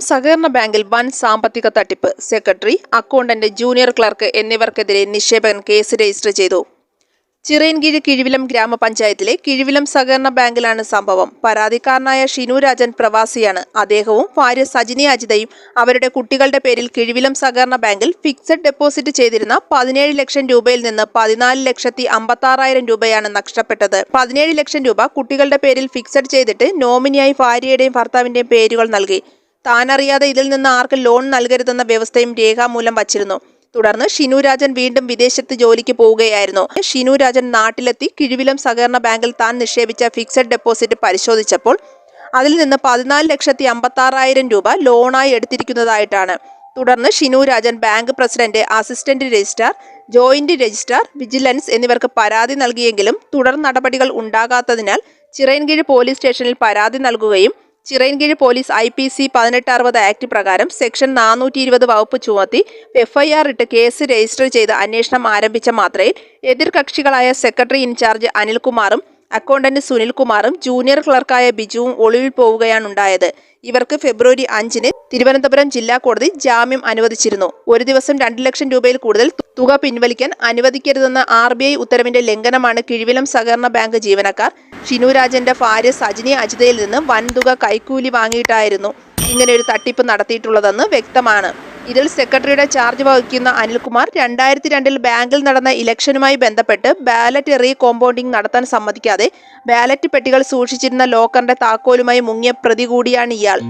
സഹകരണ ബാങ്കിൽ വൻ സാമ്പത്തിക തട്ടിപ്പ്. സെക്രട്ടറി അക്കൗണ്ടന്റ് ജൂനിയർ ക്ലർക്ക് എന്നിവർക്കെതിരെ നിക്ഷേപകൻ കേസ് രജിസ്റ്റർ ചെയ്തു. ചിറയൻകീഴ് കിഴിവിലം ഗ്രാമപഞ്ചായത്തിലെ കിഴിവിലം സഹകരണ ബാങ്കിലാണ് സംഭവം. പരാതിക്കാരനായ ഷിനു രാജൻ പ്രവാസിയാണ്. അദ്ദേഹവും ഭാര്യ സജിനി അജിതയും അവരുടെ കുട്ടികളുടെ പേരിൽ കിഴിവിലം സഹകരണ ബാങ്കിൽ ഫിക്സഡ് ഡെപ്പോസിറ്റ് ചെയ്തിരുന്ന പതിനേഴ് ലക്ഷം രൂപയിൽ നിന്ന് പതിനാല് ലക്ഷത്തി അമ്പത്താറായിരം രൂപയാണ് നഷ്ടപ്പെട്ടത്. പതിനേഴ് ലക്ഷം രൂപ കുട്ടികളുടെ പേരിൽ ഫിക്സഡ് ചെയ്തിട്ട് നോമിനിയായി ഭാര്യയുടെയും ഭർത്താവിന്റെയും പേരുകൾ നൽകി. താനറിയാതെ ഇതിൽ നിന്ന് ആർക്കും ലോൺ നൽകരുതെന്ന വ്യവസ്ഥയും രേഖാമൂലം വച്ചിരുന്നു. തുടർന്ന് ഷിനു രാജൻ വീണ്ടും വിദേശത്ത് ജോലിക്ക് പോവുകയായിരുന്നു. ഷിനു രാജൻ നാട്ടിലെത്തി കിഴിവിലം സഹകരണ ബാങ്കിൽ താൻ നിക്ഷേപിച്ച ഫിക്സഡ് ഡെപ്പോസിറ്റ് പരിശോധിച്ചപ്പോൾ അതിൽ നിന്ന് പതിനാല് ലക്ഷത്തി അമ്പത്താറായിരം രൂപ ലോണായി എടുത്തിരിക്കുന്നതായിട്ടാണ്. തുടർന്ന് Shinu Rajan bank president assistant registrar joint registrar vigilance എന്നിവർക്ക് പരാതി നൽകിയെങ്കിലും തുടർ നടപടികൾ ഉണ്ടാകാത്തതിനാൽ ചിറയൻകീഴ് പോലീസ് സ്റ്റേഷനിൽ പരാതി നൽകുകയും Chirayinkeezhu police I P C പതിനെട്ട് അറുപത് ആക്ട് പ്രകാരം സെക്ഷൻ നാനൂറ്റി ഇരുപത് വകുപ്പ് ചുമത്തി എഫ്ഐആർ ഇട്ട് കേസ് രജിസ്റ്റർ ചെയ്ത് അന്വേഷണം ആരംഭിച്ച മാത്രയിൽ എതിർകക്ഷികളായ സെക്രട്ടറി ഇൻചാർജ് അനിൽകുമാറും അക്കൗണ്ടന്റ് സുനിൽകുമാറും ജൂനിയർ ക്ലർക്കായ ബിജുവും ഒളിവിൽ പോവുകയാണുണ്ടായത് ഇവർക്ക് ഫെബ്രുവരി അഞ്ചിന് തിരുവനന്തപുരം ജില്ലാ കോടതി ജാമ്യം അനുവദിച്ചിരുന്നു. ഒരു ദിവസം രണ്ട് ലക്ഷം രൂപയിൽ കൂടുതൽ തുക പിൻവലിക്കാൻ അനുവദിക്കരുതെന്ന ആർ ബി ഐ ഉത്തരവിന്റെ ലംഘനമാണ് കിഴിവിലം സഹകരണ ബാങ്ക് ജീവനക്കാർ ഷിനു ഭാര്യ സജിനി അജിതയിൽ നിന്ന് വൻതുക കൈക്കൂലി വാങ്ങിയിട്ടായിരുന്നു ഇങ്ങനെ ഒരു തട്ടിപ്പ് നടത്തിയിട്ടുള്ളതെന്ന് വ്യക്തമാണ്. ഇതിൽ സെക്രട്ടറിയുടെ ചാർജ് വഹിക്കുന്ന അനിൽകുമാർ രണ്ടായിരത്തി രണ്ടിൽ ബാങ്കിൽ നടന്ന ഇലക്ഷനുമായി ബന്ധപ്പെട്ട് ബാലറ്റ് റീ കോമ്പൗണ്ടിംഗ് നടത്താൻ സമ്മതിക്കാതെ ബാലറ്റ് പെട്ടികൾ സൂക്ഷിച്ചിരുന്ന ലോക്കറിന്റെ താക്കോലുമായി മുങ്ങിയ പ്രതി കൂടിയാണ് ഇയാൾ.